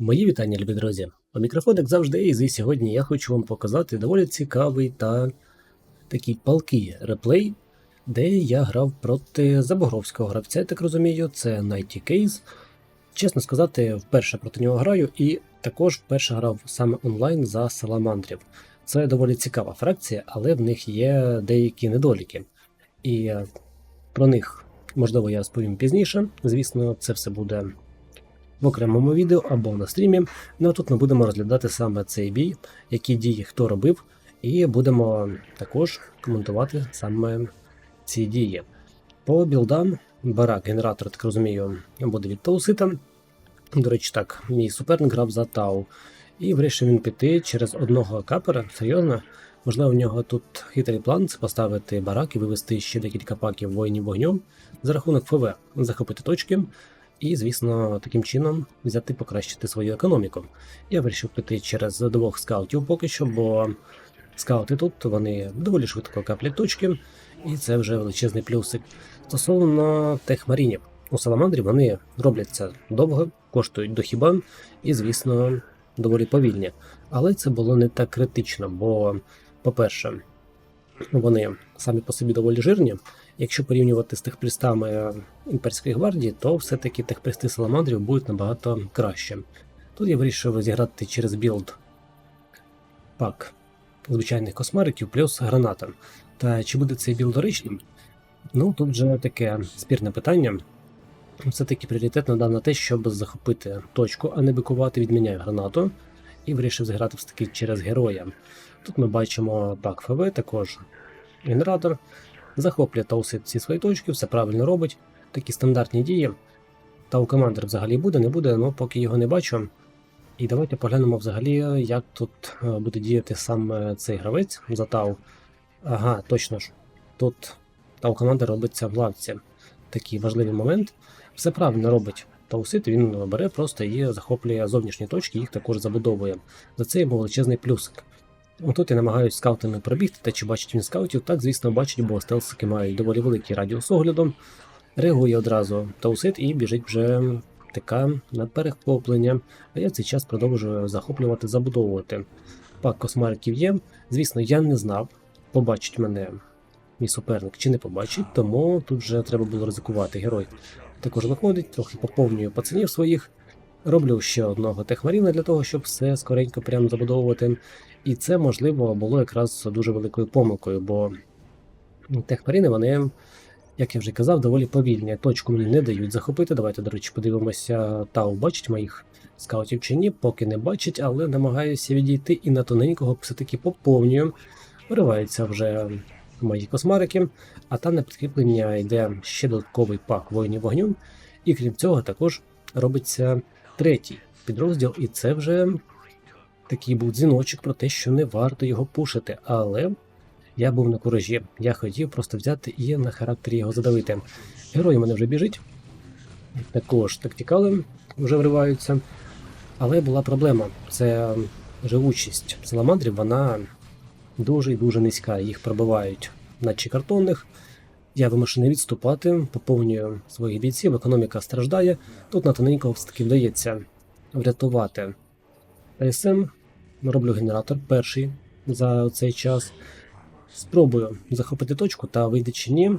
Мої вітання, любі друзі. У мікрофон, як завжди, і сьогодні я хочу вам показати доволі цікавий та такий палкий реплей, де я грав проти забугровського гравця, я так розумію, це Nighty Case. Чесно сказати, вперше проти нього граю, і також вперше грав саме онлайн за саламандрів. Це доволі цікава фракція, але в них є деякі недоліки. І е, про них, можливо, я розповім пізніше. Звісно, це все буде в окремому відео або на стрімі. Ну а тут ми будемо розглядати саме цей бій, які дії хто робив, і будемо також коментувати саме ці дії. По білдам барак, генератор, так розумію, буде від Таусита. До речі, так, мій суперник грав за Тау. І вирішив він піти через одного капера, серйозно. Можливо, в нього тут хитрий план це поставити барак і вивести ще декілька паків воїнів вогню за рахунок ФВ, захопити точки, і, звісно, таким чином взяти покращити свою економіку. Я вирішив піти через двох скаутів поки що, бо скаути тут вони доволі швидко каплять точки, і це вже величезний плюсик. Стосовно техмарінів, у Саламандрі вони робляться довго, коштують до хіба, і, звісно, доволі повільні. Але це було не так критично, бо, по-перше, вони самі по собі доволі жирні. Якщо порівнювати з техпристами імперської гвардії, то все-таки техпристи саламандрів будуть набагато краще. Тут я вирішив зіграти через білд пак звичайних космариків плюс граната. Та чи буде цей білд доречним? Ну тут вже таке спірне питання. Все-таки пріоритет надав на те, щоб захопити точку, а не бикувати, відміняю гранату. І вирішив зіграти все-таки через героя. Тут ми бачимо пак ФВ, також генератор. Захоплює Таусит всі свої точки, все правильно робить. Такі стандартні дії. Тау командир взагалі буде, не буде, але поки його не бачу. І давайте поглянемо взагалі, як тут е, буде діяти саме цей гравець за Тау. Ага, точно ж. Тут Тау командир робиться в лавці. Такий важливий момент. Все правильно робить Таусит, він бере просто і захоплює зовнішні точки, їх також забудовує. За це йому величезний плюсик. Отут я намагаюся скаутами пробігти, та чи бачить він скаутів, так, звісно, бачить, бо стелсики мають доволі великий радіус огляду. Реагує одразу таусит і біжить вже така на перехоплення. А я в цей час продовжую захоплювати, забудовувати. Пак космариків є. Звісно, я не знав, побачить мене мій суперник чи не побачить, тому тут вже треба було ризикувати. Герой також виходить, трохи поповнюю пацанів своїх. Роблю ще одного техмаріна для того, щоб все скоренько прямо забудовувати. І це, можливо, було якраз дуже великою помилкою, бо техмаріни, вони, як я вже казав, доволі повільні. Точку мені не дають захопити. Давайте, до речі, подивимося, Тау бачить моїх скаутів чи ні, поки не бачить, але намагаюся відійти і на тоненького все-таки поповнюю. Вириваються вже мої космарики, а там на підкріплення йде ще додатковий пак воїнів вогню. І крім цього, також робиться третій підрозділ, і це вже такий був дзвіночок про те, що не варто його пушити. Але я був на куражі. Я хотів просто взяти і на характері його задавити. Герой мене вже біжить. Також тактикали вже вриваються. Але була проблема. Це живучість саламандрів, вона дуже і дуже низька. Їх пробивають наче картонних. Я вимушений відступати, поповнюю своїх бійців, економіка страждає. Тут на тоненького все-таки вдається врятувати СМ. Роблю генератор перший за цей час. Спробую захопити точку, та вийде чи ні.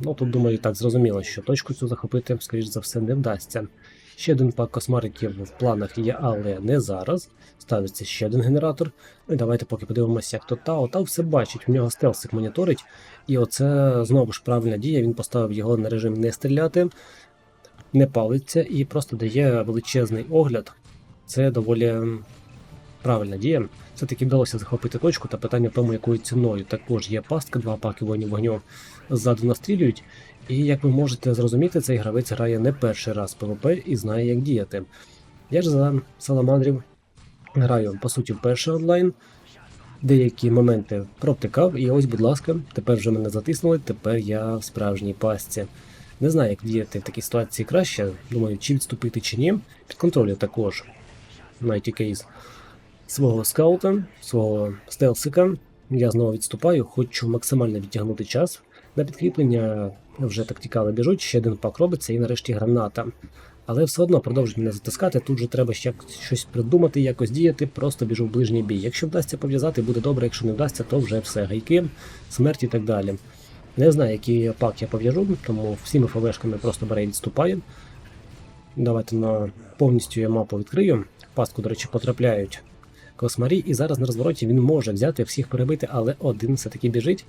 Ну тут думаю, так зрозуміло, що точку цю захопити, скоріш за все, не вдасться. Ще один пак космариків в планах є, але не зараз. Ставиться ще один генератор. Ну давайте поки подивимося, як то Тао. Тау все бачить, в нього стелсик моніторить. І оце знову ж правильна дія. Він поставив його на режим не стріляти, не палиться і просто дає величезний огляд. Це доволі правильна дія. Все-таки вдалося захопити точку, та питання в тому, якою ціною. Також є пастка, два паки воїнів вогню ззаду настрілюють. І як ви можете зрозуміти, цей гравець грає не перший раз ПВП і знає, як діяти. Я ж за саламандрів граю, по суті, вперше онлайн. Деякі моменти провтикав, і ось, будь ласка, тепер вже мене затиснули, тепер я в справжній пастці. Не знаю, як діяти в такій ситуації краще. Думаю, чи відступити, чи ні. Підконтролю також Nighty Case свого скаута, свого стелсика. Я знову відступаю, хочу максимально відтягнути час. На підкріплення вже тактикали біжуть, ще один пак робиться і нарешті граната. Але все одно продовжують мене затискати. Тут же треба ще щось придумати, якось діяти, просто біжу в ближній бій. Якщо вдасться пов'язати, буде добре, якщо не вдасться, то вже все. Гайки, смерть і так далі. Не знаю, який пак я пов'яжу, тому всіми ФВшками просто бере і відступає. Давайте на повністю я мапу відкрию. Пастку, до речі, потрапляють космарі, і зараз на розвороті він може взяти всіх перебити, але один все-таки біжить.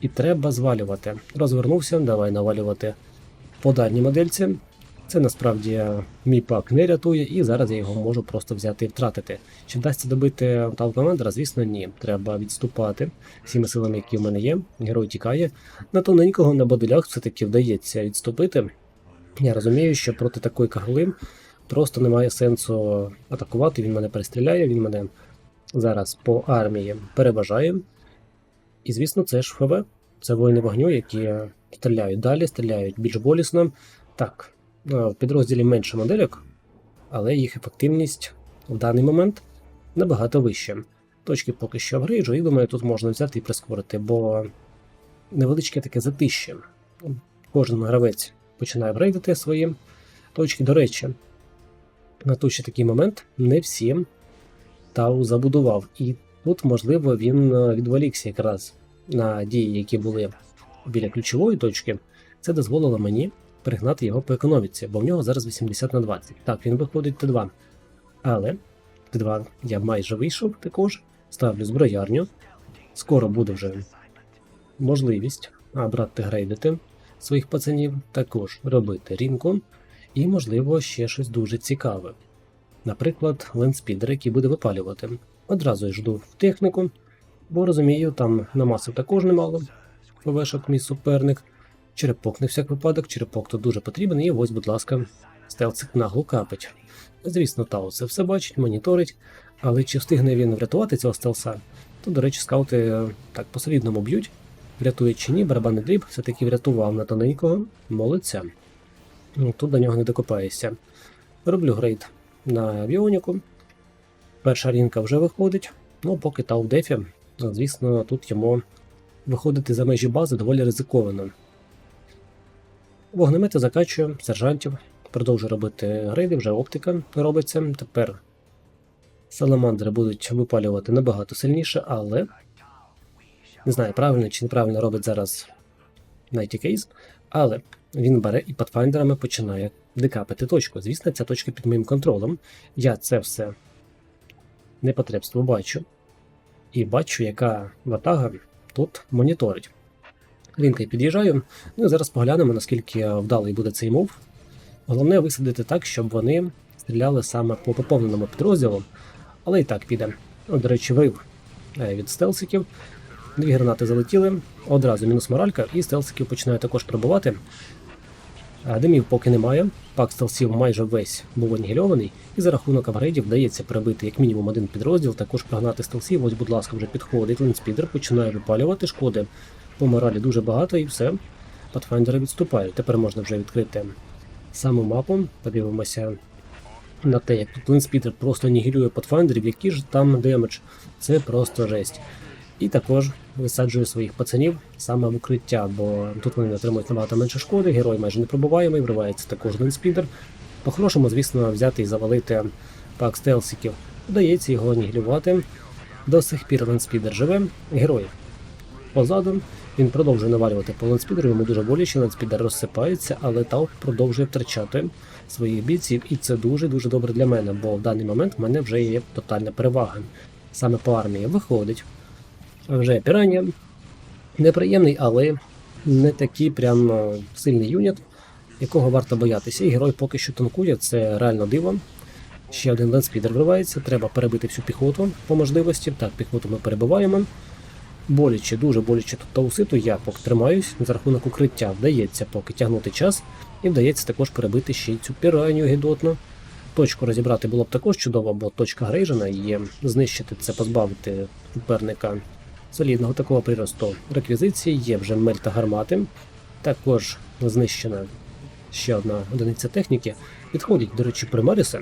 І треба звалювати. Розвернувся, давай навалювати по дальній модельці. Це насправді мій пак не рятує, і зараз я його можу просто взяти і втратити. Чи вдасться добити Алкомандера, Звісно, ні. Треба відступати всіми силами, які в мене є. Герой тікає. На тоненького на бадулях все-таки вдається відступити. Я розумію, що проти такої кагли просто немає сенсу атакувати. Він мене перестріляє, він мене зараз по армії переважає. І, звісно, це ж ФВ. Це воїни вогню, які стріляють далі, стріляють більш болісно. Так, е, в підрозділі менше модельок, але їх ефективність в даний момент набагато вища. Точки поки що вгриджу, і думаю, тут можна взяти і прискорити, бо невеличке таке затище. Кожен гравець починає врейдити свої точки. До речі, на той ще такий момент не всі Тау забудував. І тут, можливо, він е, відволікся якраз на дії, які були біля ключової точки. Це дозволило мені перегнати його по економіці, бо в нього зараз 80 на 20. Так, він виходить Т2. Але Т2 я майже вийшов також. Ставлю зброярню. Скоро буде вже можливість брати грейдити своїх пацанів, також робити рінку, і, можливо, ще щось дуже цікаве. Наприклад, лендспідер, який буде випалювати. Одразу я жду в техніку, бо розумію, там намасив також немало. ФВшок мій суперник. Черепок не всяк випадок, черепок тут дуже потрібен, і ось, будь ласка, стелцик нагло капить. Звісно, Тау це все бачить, моніторить, але чи встигне він врятувати цього стелса, то, до речі, скаути е, так по-солідному б'ють. Врятує чи ні, барабанний дріб все-таки врятував на тоненького, молодця. Ну, Тут до нього не докопаєшся. Роблю грейд на авіоніку. Перша рінка вже виходить. Ну, поки та в дефі, звісно, тут йому виходити за межі бази доволі ризиковано. Вогнемети закачую, сержантів, продовжую робити грейди, вже оптика робиться. Тепер саламандри будуть випалювати набагато сильніше, але не знаю, правильно чи неправильно робить зараз Nighty Case, але він бере і патфайндерами починає декапити точку. Звісно, ця точка під моїм контролем. Я це все непотребство бачу. І бачу, яка ватага тут моніторить. Лінка під'їжджаю. Ну і зараз поглянемо, наскільки вдалий буде цей мув. Головне висадити так, щоб вони стріляли саме по поповненому підрозділу, але і так піде. До речі, вив е, від стелсиків. Дві гранати залетіли, одразу мінус моралька, і стелсиків починає також пробувати. Димів поки немає. Пак стелсів майже весь був анігільований, і за рахунок апгрейдів вдається прибити як мінімум один підрозділ, також прогнати стелсів. Ось, будь ласка, вже підходить. Лінспідер починає випалювати шкоди. По моралі дуже багато і все. Патфайндери відступають. Тепер можна вже відкрити саму мапу. Подивимося на те, як тут Лінспідер просто анігілює патфайндерів, які ж там демедж. Це просто жесть. І також висаджую своїх пацанів саме в укриття, бо тут вони отримують набагато менше шкоди, герой майже не пробуваємий, вривається також линспідер. По-хорошому, звісно, взяти і завалити пак стелсиків. Вдається його анігілювати. До сих пір линспідер живе. Герой позаду. Він продовжує навалювати по ланспідеру, йому дуже боляче, ланспідер розсипається, але Тауп продовжує втрачати своїх бійців, і це дуже-дуже добре для мене, бо в даний момент в мене вже є тотальна перевага. Саме по армії виходить. Вже пірання. Неприємний, але не такий прям е, сильний юніт, якого варто боятися. І герой поки що танкує, це реально диво. Ще один лендспідер вривається, треба перебити всю піхоту по можливості. Так, піхоту ми перебиваємо. Боляче, дуже боляче тут тауситу, я поки тримаюсь, за рахунок укриття вдається поки тягнути час, і вдається також перебити ще й цю піранію гідотну. Точку розібрати було б також чудово, бо точка грейжена і знищити це, позбавити суперника солідного такого приросту реквізиції, є вже мельта гармати. Також знищена ще одна одиниця техніки. Підходять, до речі, примариси.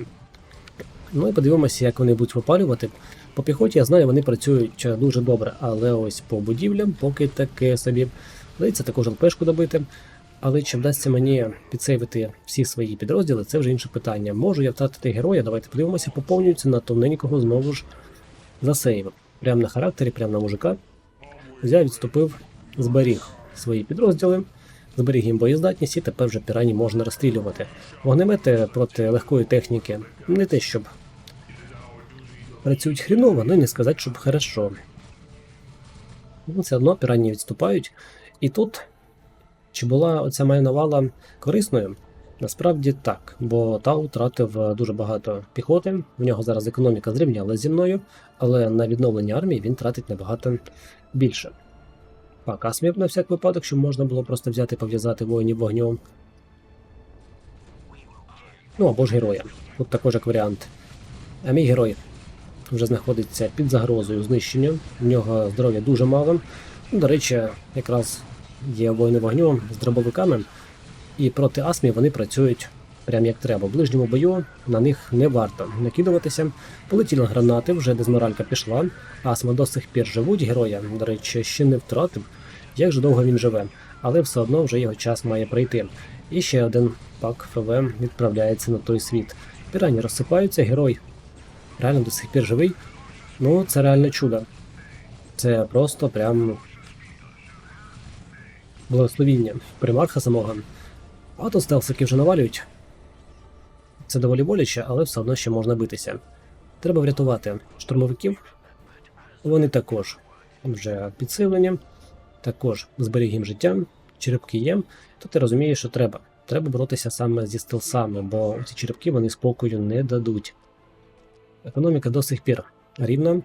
Ну і подивимося, як вони будуть випалювати. По піхоті я знаю, вони працюють дуже добре, але ось по будівлям, поки таке собі. Вдається також ЛПшку добити. Але чи вдасться мені підсейвити всі свої підрозділи, це вже інше питання. Можу я втратити героя, давайте подивимося, поповнюється на тоненького знову ж засейвив. Прямо на характері, прямо на мужика. Взяв, відступив, зберіг свої підрозділи, зберіг їм боєздатність і тепер вже пірані можна розстрілювати. Вогнемети проти легкої техніки не те, щоб працюють хріново, але не сказати, щоб хорошо. Ну, все одно пірані відступають. І тут чи була оця моя навала корисною? Насправді так, бо Тау втратив е, дуже багато піхоти. В нього зараз економіка зрівняла зі мною, але на відновлення армії він тратить набагато більше. Так, Асмів на всяк випадок, щоб можна було просто взяти і пов'язати воїнів вогнем. Ну або ж героя. Тут також як варіант. А мій герой вже знаходиться під загрозою знищення. В нього здоров'я дуже мало. До речі, якраз є воїни вогню з дробовиками, і проти асмів вони працюють прям як треба. В ближньому бою на них не варто накидуватися. Полетіли гранати, вже дезморалька пішла. Асми до сих пір живуть. Героя, до речі, ще не втратив. Як же довго він живе, але все одно вже його час має прийти. І ще один пак ФВ відправляється на той світ. Пірані розсипаються, герой реально до сих пір живий. Ну, це реально чудо. Це просто прям благословіння примарха самого. А то стелсики вже навалюють. Це доволі боляче, але все одно ще можна битися. Треба врятувати штурмовиків. Вони також вже підсилені, також зберіг їм життя, черепки є. То ти розумієш, що треба. Треба боротися саме зі стелсами, бо ці черепки вони спокою не дадуть. Економіка до сих пір рівна.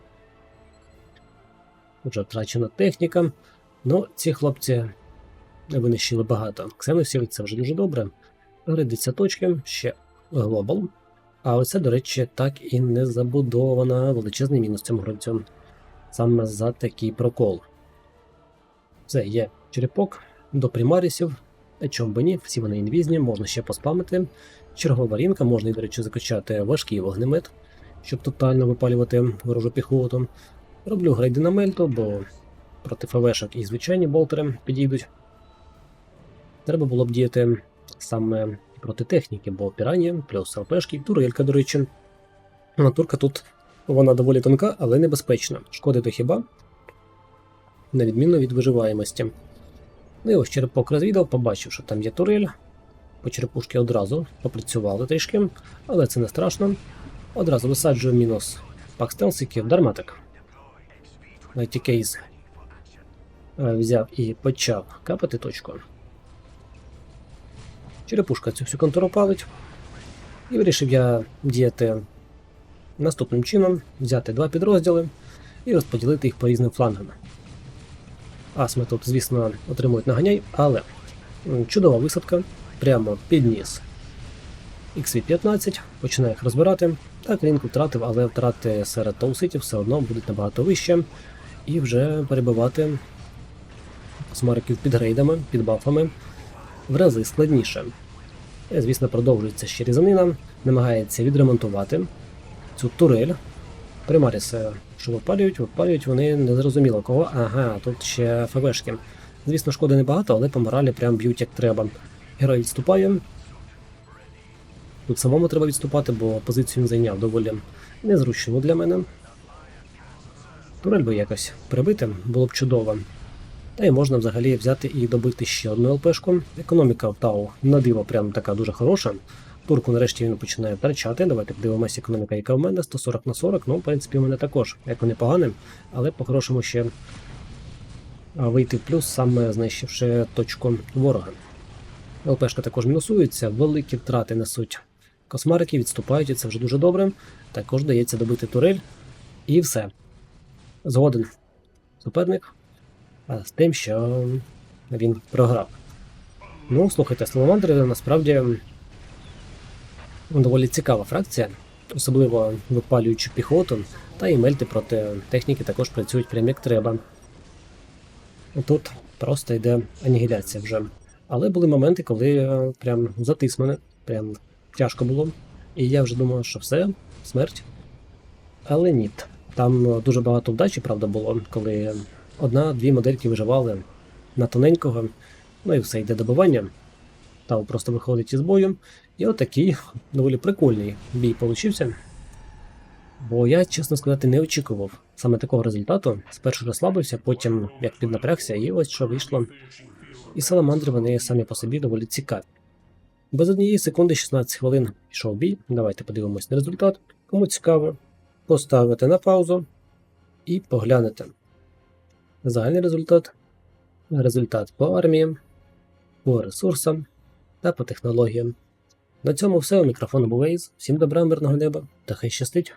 Вже втрачена техніка. Ну, ці хлопці винищили багато. Ксеносів це вже дуже добре. Гридиться точки, ще глобал. А оце, до речі, так і не забудована величезний мінус цьому гравцю. Саме за такий прокол. Все, є черепок до примарісів. А чому би ні, всі вони інвізні, можна ще поспамити. Чергова рінка, можна, до речі, закачати важкий вогнемет, щоб тотально випалювати ворожу піхоту. Роблю грейди на мельту, бо проти ФВшок і звичайні болтери підійдуть. Треба було б діяти саме проти техніки, бо піранія, плюс ЛПшки, турелька, до речі. А турка тут вона доволі тонка, але небезпечна. Шкодити хіба? На відміну від виживаємості. Ну і ось черепок розвідав, побачив, що там є турель. По черепушки одразу попрацювали трішки, але це не страшно. Одразу висаджую мінус пак стелсиків, дарматик. Навіть кейс е, взяв і почав капати точку. Черепушка цю всю контору палить. І вирішив я діяти наступним чином: взяти два підрозділи і розподілити їх по різним флангам. Асми тут, звісно, отримують наганяй, але чудова висадка прямо під ніс. XV-15, починає їх розбирати. Так, ринку втратив, але втрати серед тауситів все одно будуть набагато вище. І вже перебивати смариків під грейдами, під бафами в рази складніше. Звісно, продовжується ще різанина, намагається відремонтувати цю турель. Примаріси, що випалюють, випалюють вони незрозуміло кого. Ага, тут ще ФВшки. Звісно, шкоди небагато, але по моралі прям б'ють як треба. Герой відступає. Тут самому треба відступати, бо позицію він зайняв доволі незручно для мене. Турель би якось прибити, було б чудово. Та й можна взагалі взяти і добити ще одну ЛПшку. Економіка в Тау на диво прям така дуже хороша. Турку нарешті він починає втрачати. Давайте подивимося економіка, яка в мене 140 на 40. Ну, в принципі, у мене також, як вони погані, але по-хорошому ще вийти в плюс, саме знищивши точку ворога. ЛПшка також мінусується, великі втрати несуть космарики, відступають, і це вже дуже добре. Також дається добити турель. І все. Згоден суперник з тим, що він програв. Ну, слухайте, Саламандри насправді доволі цікава фракція, особливо випалюючи піхоту, та і мельти проти техніки також працюють прям як треба. Тут просто йде анігіляція вже. Але були моменти, коли е, прям затис мене, прям тяжко було. І я вже думав, що все, смерть. Але ні. Там е, дуже багато вдачі, правда, було, коли одна-дві модельки виживали на тоненького, ну і все йде добивання. Тау просто виходить із бою. І отакий доволі прикольний бій получився. Бо я, чесно сказати, не очікував саме такого результату. Спершу розслабився, потім як піднапрягся, і ось що вийшло. І саламандри вони самі по собі доволі цікаві. Без однієї секунди 16 хвилин пішов бій. Давайте подивимось на результат. Кому цікаво, поставити на паузу і поглянете. Загальний результат. Результат по армії, по ресурсам та по технологіям. На цьому все. У мікрофону був Вейз. Всім добра, мирного неба та хай щастить!